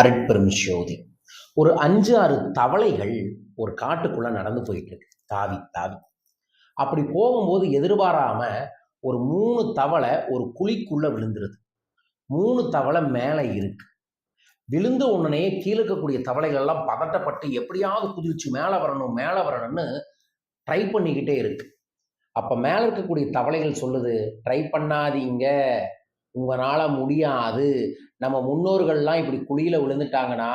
அருட்பெரும் ஜோதி ஒரு அஞ்சு ஆறு தவளைகள் ஒரு காட்டுக்குள்ள நடந்து போயிட்டு இருக்கு. தாவி தாவி. அப்படி போகும்போது எதிர்பாராம ஒரு மூணு தவளை ஒரு குழிக்குள்ள விழுந்துருது. மூணு தவளை மேலே இருக்கு. விழுந்த உடனே கீழே இருக்கக்கூடிய தவளைகள்லாம் பதட்டப்பட்டு எப்படியாவது குதிச்சு மேலே வரணும் மேலே வரணும்னு ட்ரை பண்ணிக்கிட்டே இருக்கு. அப்போ மேலே இருக்கக்கூடிய தவளைகள் சொல்லுது ட்ரை பண்ணாதீங்க. உங்களால் முடியாது. நம்ம முன்னோர்கள்லாம் இப்படி குழியில் விழுந்துட்டாங்கன்னா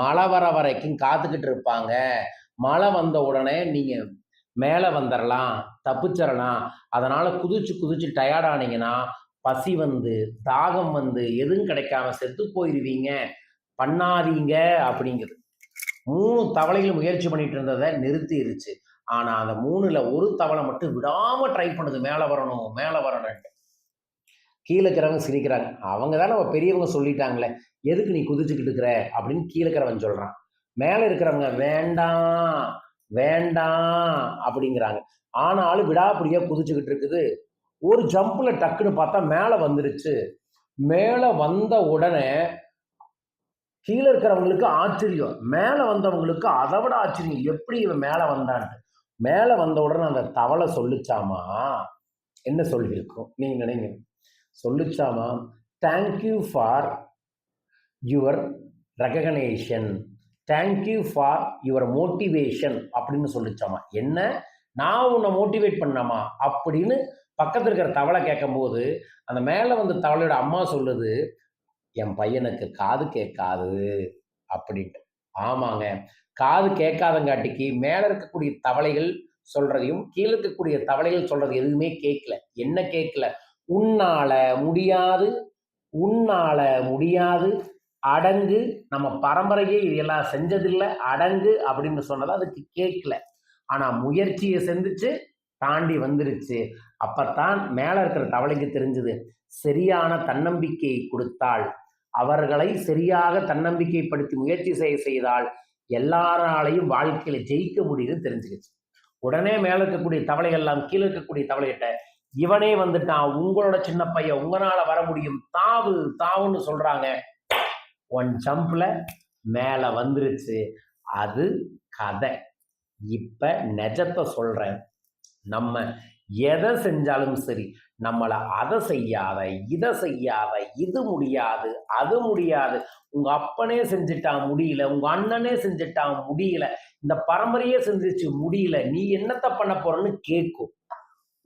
மழை வர வரைக்கும் காத்துக்கிட்டு இருப்பாங்க. மழை வந்த உடனே நீங்கள் மேலே வந்துடலாம் தப்பிச்சிடலாம் அதனால் குதிச்சு குதிச்சு டயர்டானீங்கன்னா பசி வந்து தாகம் வந்து எதுவும் கிடைக்காம செத்து போயிடுவீங்க பண்ணாதீங்க அப்படிங்கிறது மூணு தவளைகள் முயற்சி பண்ணிட்டு இருந்ததை நிறுத்திடுச்சு ஆனால் அந்த மூணுல ஒரு தவளை மட்டும் விடாமல் ட்ரை பண்ணுது. மேலே வரணும் மேலே வரணும்ட்டு கீழே இருக்கிறவங்க சிரிக்கிறாங்க அவங்க தான் நம்ம பெரியவங்க சொல்லிட்டாங்களே. எதுக்கு நீ குதிச்சுக்கிட்டு இருக்கிற? அப்படின்னு கீழே இருக்கிறவன் சொல்கிறான் மேலே இருக்கிறவங்க வேண்டாம் வேண்டாம் அப்படிங்கிறாங்க. ஆனாலும் விடாப்பிடியாக குதிச்சுக்கிட்டு இருக்குது. ஒரு ஜம்பில் டக்குன்னு பார்த்தா மேலே வந்துருச்சு. மேலே வந்த உடனே கீழே இருக்கிறவங்களுக்கு ஆச்சரியம். மேலே வந்தவங்களுக்கு அதை விட ஆச்சரியம். எப்படி இவன் மேலே வந்தான்ட்டு மேலே வந்த உடனே அந்த தவளை சொல்லிச்சாமா? என்ன சொல்லியிருக்கும்? நீங்கள் நினைங்க. சொல்லிச்சாமா? Thank you for your recognition thank you for your motivation அப்படின்னு சொல்லிச்சாமா? என்ன? நான் உன்னை மோட்டிவேட் பண்ணாமா அப்படின்னு பக்கத்தில் இருக்கிற தவளை கேட்கும்போது அந்த மேலே வந்து தவளையோட அம்மா சொல்லுது என் பையனுக்கு காது கேட்காது அப்படின்ட்டு. ஆமாங்க. காது கேட்காதங்காட்டிக்கு மேலே இருக்கக்கூடிய தவளைகள் சொல்றதையும் கீழே இருக்கக்கூடிய தவளைகள் சொல்றது எதுவுமே கேட்கல. என்ன கேட்கல? உன்னால முடியாது உன்னால முடியாது. அடங்கு. நம்ம பரம்பரையே இதெல்லாம் செஞ்சதில்லை. அடங்கு அப்படின்னு சொன்னது அதுக்கு கேட்கல. ஆனா முயற்சியை செஞ்சிச்சு தாண்டி வந்துருச்சு. அப்பத்தான் மேல இருக்கிற தவளைக்கு தெரிஞ்சது. சரியான தன்னம்பிக்கை கொடுத்தால் அவர்களை சரியாக தன்னம்பிக்கைப்படுத்தி முயற்சி செய்ய செய்தால் எல்லாராலையும் வாழ்க்கையில ஜெயிக்க முடியுது தெரிஞ்சுக்கிச்சு. உடனே மேல இருக்கக்கூடிய தவளைகள் எல்லாம் கீழே இருக்கக்கூடிய தவளைகிட்ட இவனே வந்துட்டான் உங்களோட சின்ன பையன் உங்களால வர முடியும். தாவு தாவுன்னு சொல்றாங்க. ஒன் ஜம்ப்ல மேல வந்துருச்சு. அது கதை. இப்ப நெஜத்தை சொல்றேன். நம்ம எதை செஞ்சாலும் சரி நம்மளை அதை செய்யாத இதை செய்யாத இது முடியாது அது முடியாது. உங்க அப்பனே செஞ்சுட்டா முடியல உங்க அண்ணனே செஞ்சுட்டா முடியல இந்த பரம்பரையே செஞ்சிச்சு முடியல நீ என்னத்த பண்ண போறன்னு கேட்கும்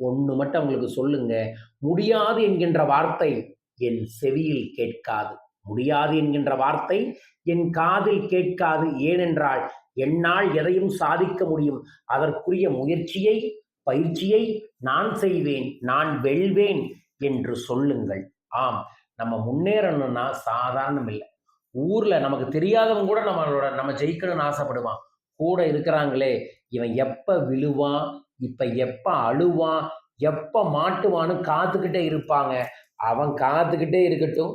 ஒன்று மட்டும் அவங்களுக்கு சொல்லுங்க. முடியாது என்கின்ற வார்த்தை என் செவியில் கேட்காது. முடியாது என்கின்ற வார்த்தை என் காதில் கேட்காது. ஏனென்றால் என்னால் எதையும் சாதிக்க முடியும். அதற்குரிய முயற்சியை பயிற்சியை நான் செய்வேன். நான் வெல்வேன் என்று சொல்லுங்கள். ஆம் நம்ம முன்னேறணும்னா சாதாரணம் இல்லை. ஊர்ல நமக்கு தெரியாதவங்க கூட நம்மளோட நம்ம ஜெயிக்கணும்னு ஆசைப்படுவான். கூட இருக்கிறாங்களே இவன் எப்ப விழுவான்? இப்ப எப்ப அழுவான் எப்ப மாட்டுவான்னு காத்துக்கிட்டே இருப்பாங்க. அவன் காத்துக்கிட்டே இருக்கட்டும்.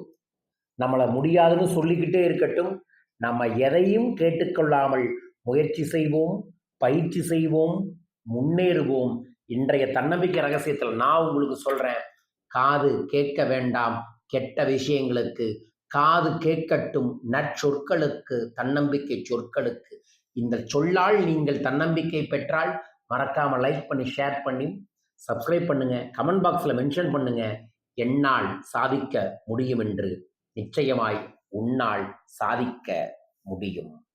நம்மளை முடியாதுன்னு சொல்லிக்கிட்டே இருக்கட்டும். நம்ம எதையும் கேட்டுக்கொள்ளாமல் முயற்சி செய்வோம் பயிற்சி செய்வோம் முன்னேறுவோம். இன்றைய தன்னம்பிக்கை ரகசியத்தில் நான் உங்களுக்கு சொல்றேன். காது கேட்க வேண்டாம் கெட்ட விஷயங்களுக்கு. காது கேட்கட்டும் நற்சொற்களுக்கு தன்னம்பிக்கை சொற்களுக்கு. இந்த சொல்லால் நீங்கள் தன்னம்பிக்கை பெற்றால் மறக்காம லைக் பண்ணி ஷேர் பண்ணி சப்ஸ்கிரைப் பண்ணுங்க. கமெண்ட் பாக்ஸில் மென்ஷன் பண்ணுங்க. என்னால் சாதிக்க முடியும் என்று நிச்சயமாய் உன்னால் சாதிக்க முடியும்.